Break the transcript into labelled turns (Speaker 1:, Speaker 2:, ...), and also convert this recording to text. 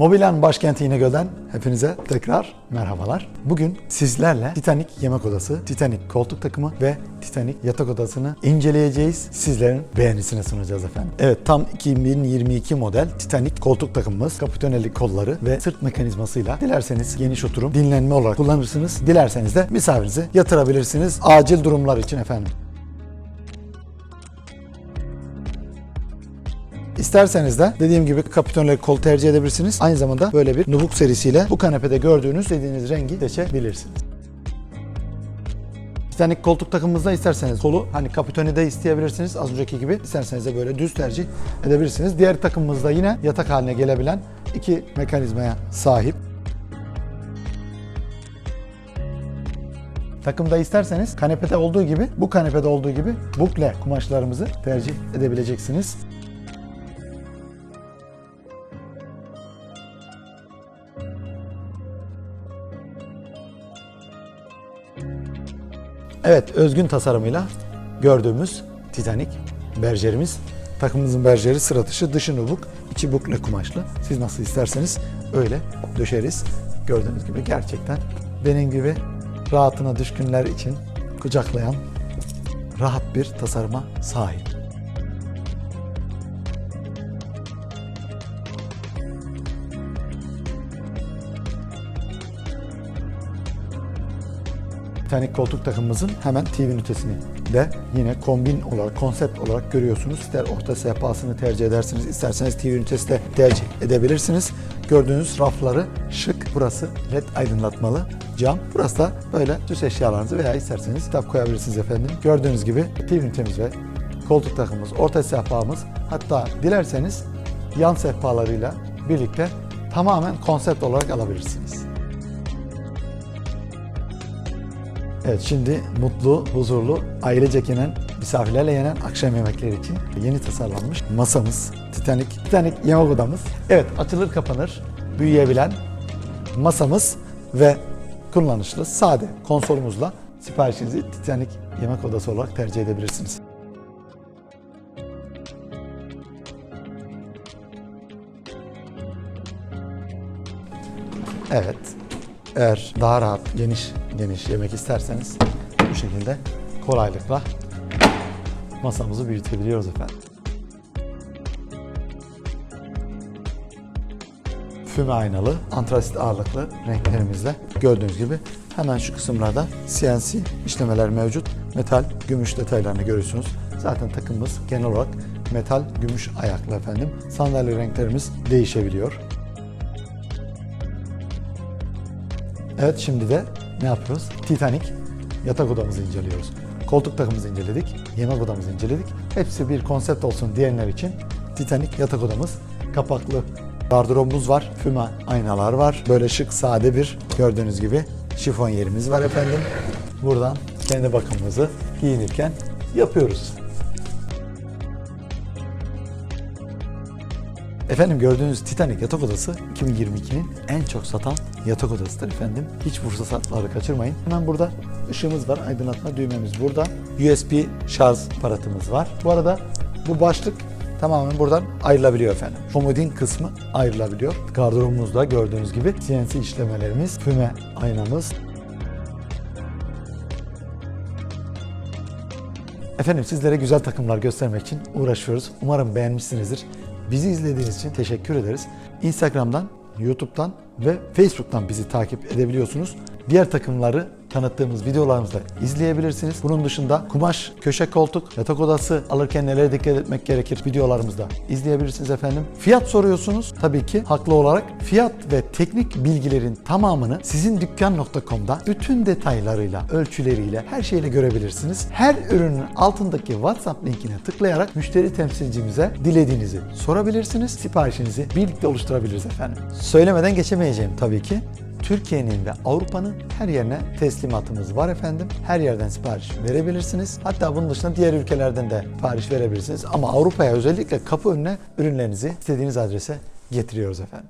Speaker 1: Mobilya'nın başkenti İnegöl'den hepinize tekrar merhabalar. Bugün sizlerle Titanic yemek odası, Titanic koltuk takımı ve Titanic yatak odasını inceleyeceğiz. Sizlerin beğenisine sunacağız efendim. Evet tam 2022 model Titanic koltuk takımımız, kapitoneli kolları ve sırt mekanizmasıyla dilerseniz geniş oturum, dinlenme olarak kullanırsınız. Dilerseniz de misafirinizi yatırabilirsiniz. Acil durumlar için efendim. İsterseniz de dediğim gibi kapitoneli kol tercih edebilirsiniz. Aynı zamanda böyle bir nubuk serisiyle bu kanepede gördüğünüz dediğiniz rengi seçebilirsiniz. Titanic koltuk takımımızda isterseniz kolu hani kapitonide isteyebilirsiniz az önceki gibi. İsterseniz de böyle düz tercih edebilirsiniz. Diğer takımımızda yine yatak haline gelebilen iki mekanizmaya sahip. Takımda isterseniz kanepede olduğu gibi bu kanepede olduğu gibi bukle kumaşlarımızı tercih edebileceksiniz. Evet, özgün tasarımıyla gördüğümüz Titanic berjerimiz. Takımımızın berjeri sıra dışı, dışı nubuk, içi bukle kumaşlı. Siz nasıl isterseniz öyle döşeriz. Gördüğünüz gibi gerçekten benim gibi rahatına düşkünler için kucaklayan rahat bir tasarıma sahip. Titanic koltuk takımımızın hemen TV ünitesini de yine kombin olarak, konsept olarak görüyorsunuz. İster orta sehpasını tercih edersiniz, isterseniz TV ünitesi de tercih edebilirsiniz. Gördüğünüz rafları şık. Burası led aydınlatmalı cam. Burası da böyle süs eşyalarınızı veya isterseniz kitap koyabilirsiniz efendim. Gördüğünüz gibi TV ünitemiz ve koltuk takımımız, orta sehpamız hatta dilerseniz yan sehpalarıyla birlikte tamamen konsept olarak alabilirsiniz. Evet şimdi mutlu, huzurlu, ailecek yenen, misafirlerle yenen akşam yemekleri için yeni tasarlanmış masamız, Titanic, Titanic yemek odamız. Evet açılır kapanır, büyüyebilen masamız ve kullanışlı, sade konsolumuzla siparişinizi Titanic yemek odası olarak tercih edebilirsiniz. Evet. Eğer daha rahat, geniş geniş yemek isterseniz bu şekilde kolaylıkla masamızı büyütebiliyoruz efendim. Füme aynalı, antrasit ağırlıklı renklerimizle gördüğünüz gibi hemen şu kısımlarda CNC işlemeler mevcut. Metal, gümüş detaylarını görüyorsunuz. Zaten takımımız genel olarak metal, gümüş ayaklı efendim. Sandalye renklerimiz değişebiliyor. Evet şimdi de ne yapıyoruz? Titanic yatak odamızı inceliyoruz. Koltuk takımımızı inceledik, yemek odamızı inceledik. Hepsi bir konsept olsun diyenler için Titanic yatak odamız kapaklı gardırobumuz var, füme aynalar var. Böyle şık, sade bir gördüğünüz gibi şifon yerimiz var efendim. Buradan kendi bakımımızı giyinirken yapıyoruz. Efendim gördüğünüz Titanic yatak odası 2022'nin en çok satan yatak odasıdır efendim. Hiç fırsatları kaçırmayın. Hemen burada ışığımız var, aydınlatma düğmemiz burada. USB şarj aparatımız var. Bu arada bu başlık tamamen buradan ayrılabiliyor efendim. Komodin kısmı ayrılabiliyor. Gardırobumuzda gördüğünüz gibi CNC işlemelerimiz, füme aynamız, Efendim sizlere güzel takımlar göstermek için uğraşıyoruz. Umarım beğenmişsinizdir. Bizi izlediğiniz için teşekkür ederiz. Instagram'dan, YouTube'dan ve Facebook'tan bizi takip edebiliyorsunuz. Diğer takımları tanıttığımız videolarımızda izleyebilirsiniz. Bunun dışında kumaş, köşe koltuk, yatak odası alırken nelere dikkat etmek gerekir videolarımızda izleyebilirsiniz efendim. Fiyat soruyorsunuz. Tabii ki haklı olarak fiyat ve teknik bilgilerin tamamını sizin dükkan.com'da bütün detaylarıyla, ölçüleriyle, her şeyle görebilirsiniz. Her ürünün altındaki WhatsApp linkine tıklayarak müşteri temsilcimize dilediğinizi sorabilirsiniz. Siparişinizi birlikte oluşturabiliriz efendim. Söylemeden geçemeyeceğim tabii ki. Türkiye'nin ve Avrupa'nın her yerine teslimatımız var efendim. Her yerden sipariş verebilirsiniz. Hatta bunun dışında diğer ülkelerden de sipariş verebilirsiniz. Ama Avrupa'ya özellikle kapı önüne ürünlerinizi istediğiniz adrese getiriyoruz efendim.